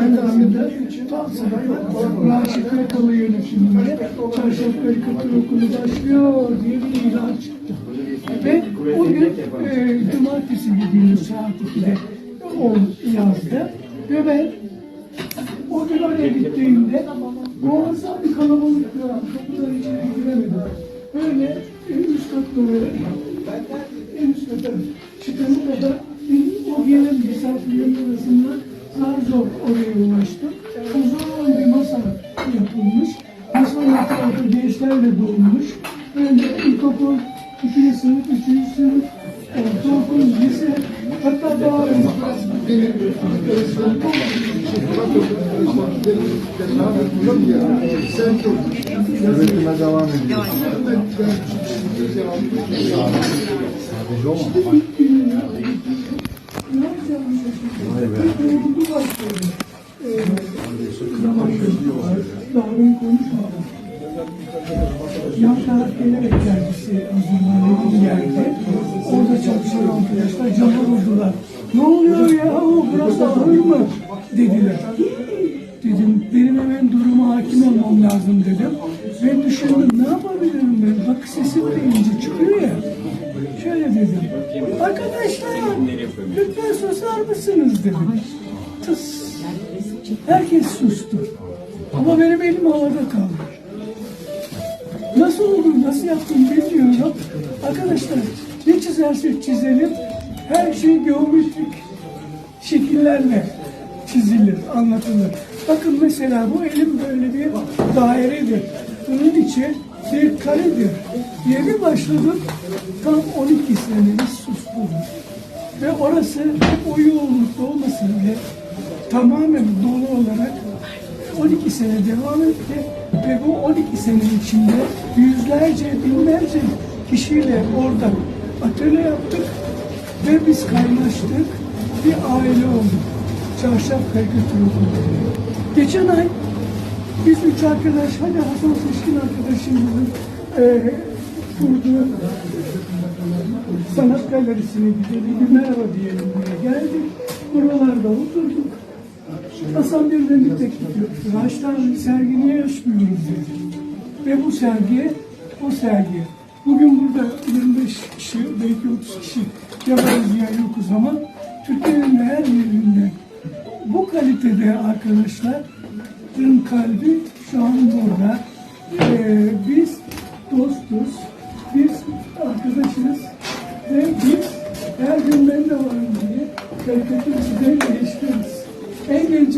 Ankara'da tam sırada Raşit Erkalı yönetiminde Çarşaf Karikatür Okulu başlıyor diye bir ilan çıktı. O gün e, cumartesi dediğimiz saat 2'de o yazdı. O gün oraya gittiğimde muazzam bir kalabalık var. Kapıdan içeri giremedim. Böyle e, üst böyle en üst kata çıkana Etrafı gençlerle dolmuş. Böyle ilkokul, ikinci sınıf, üçüncü sınıf, ortaokul, lise, hatta daha Üretime devam ediyor. Sadece o mu? Vay be. Daha ben konuşmadım. Yan taraf gelerek dergisi hazırlanıyor geldi. Orada çalışan arkadaşlar cama vurdular. Ne oluyor ya o burası ahır mı? Dediler. Dedim benim hemen duruma hakim olmam lazım dedim. Ben düşündüm ne yapabilirim ben? Bak sesim de ince çıkıyor ya. Şöyle dedim. Arkadaşlar lütfen susar mısınız dedim. Tıs. Herkes sustu. Ama benim elim havada kaldı. Nasıl olur, nasıl yaptım bilmiyorum. Arkadaşlar ne çizersek çizelim her şey geometrik şekillerle çizilir, anlatılır. Bakın mesela bu elim böyle bir dairedir. Bunun içi bir karedir. diye bir başladım. Tam 12 senemiz sustum. Ve orası hep o yoğunlukta olmasa bile tamamen dolu olarak 12 sene devam etti ve bu 12 sene içinde yüzlerce, binlerce kişiyle orada atölye yaptık ve biz kaynaştık, bir aile olduk. Çarşaf karikatür okulu. Geçen ay biz üç arkadaş, hadi Hasan Seçkin arkadaşımızın e, kurduğu sanat galerisine gidelim, bir merhaba diyelim diye geldik. Buralarda oturduk. Hasan bir de bir teklif yaptı. Raştan sergi niye açmıyoruz dedi. Ve bu sergi, o sergi. Bugün burada 25 kişi, belki 30 kişi yaparız ya yokuz ama Türkiye'nin her yerinde bu kalitede arkadaşların kalbi şu an burada. Ee, biz dostuz, biz arkadaşız ve biz her gün ben de varım diye çizerek geliştiriyoruz. En Bem-vindos,